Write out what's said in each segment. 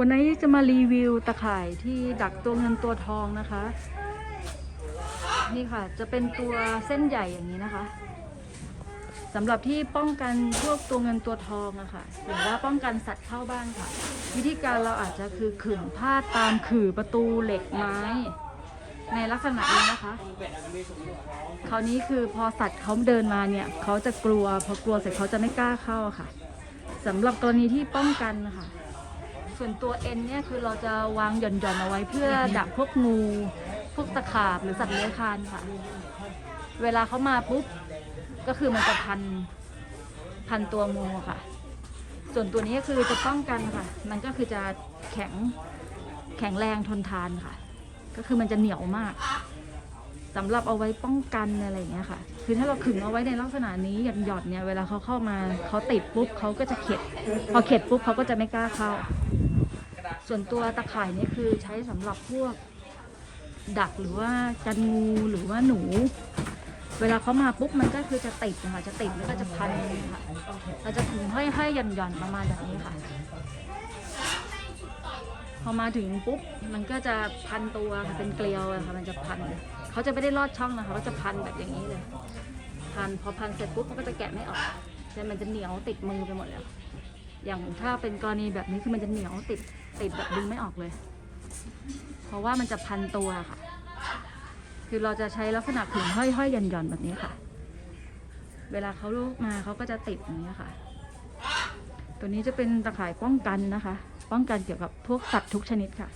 วันนี้จะมารีวิวตะข่ายที่ดักตัวเงินตัวทองนะคะ นี่ค่ะจะเป็นตัวเส้นใหญ่อย่างนี้นะคะสำหรับที่ป้องกันพวกตัวเงินตัวทองอะค่ะหรือว่าป้องกันสัตว์เข้าบ้านค่ะ วิธีการเราอาจจะคือขึงผ้าตามขื่อประตูเหล็กไม้ ในลักษณะนี้นะคะ คราวนี้คือพอสัตว์เขาเดินมาเนี่ยเขาจะกลัวพอกลัวเสร็จเขาจะไม่กล้าเข้าค่ะสำหรับกรณีที่ป้องกันนะคะ ส่วนตัวเอ็นเนี่ยคือเราจะวางหย่อนๆเอาไว้เพื่อดักพวกงู พวกตะขาบหรือสัตว์เลื้อยคลานค่ะ เวลาเขามาปุ๊บก็คือมันจะพันพันตัวงูค่ะ ส่วนตัวนี้ก็คือจะป้องกันค่ะ มันก็คือจะแข็งแข็งแรงทนทานค่ะ ก็คือมันจะเหนียวมากสำหรับเอาไว้ป้องกันอะไรอย่างเงี้ยค่ะ คือถ้าเราขึงเอาไว้ในลักษณะนี้หย่อนหยอดเนี่ย เวลาเขาเข้ามาเขาติดปุ๊บเขาก็จะเข็ด พอเข็ดปุ๊บเขาก็จะไม่กล้าเข้า ส่วนตัวตะข่ายนี่คือใช้สำหรับพวก ดักหรือว่ากันงูหรือว่าหนู เวลาเขามาปุ๊บมันก็คือจะติดนะคะจะติดแล้วก็จะพันค่ะเราจะถึงห้อยๆหย่อนๆประมาณแบบนี้ค่ะ พอมาถึงปุ๊บมันก็จะพันตัวค่ะเป็นเกลียวค่ะมันจะพันเขาจะไม่ได้ลอดช่องนะคะเขาจะพันแบบอย่างนี้เลย พันพอพันเสร็จปุ๊บมันก็จะแกะไม่ออกแต่มันจะเหนียวติดมือไปหมดแล้ว อย่างถ้าเป็นกรณีแบบนี้คือมันจะเหนียวติดติดแบบดึงไม่ออกเลย เพราะว่ามันจะพันตัวค่ะ คือเราจะใช้ลักษณะขึงห้อยๆหย่อนๆแบบนี้ค่ะ เวลาเขาลูกมาเขาก็จะติดอย่างนี้ค่ะ ตัวนี้จะเป็นตะข่ายป้องกันนะคะ ป้องกันเกี่ยวกับพวกสัตว์ทุกชนิดค่ะ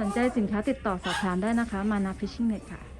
สนใจสินค้าติดต่อสอบถามได้นะคะ มานาฟิชชิ่งเน็ตค่ะ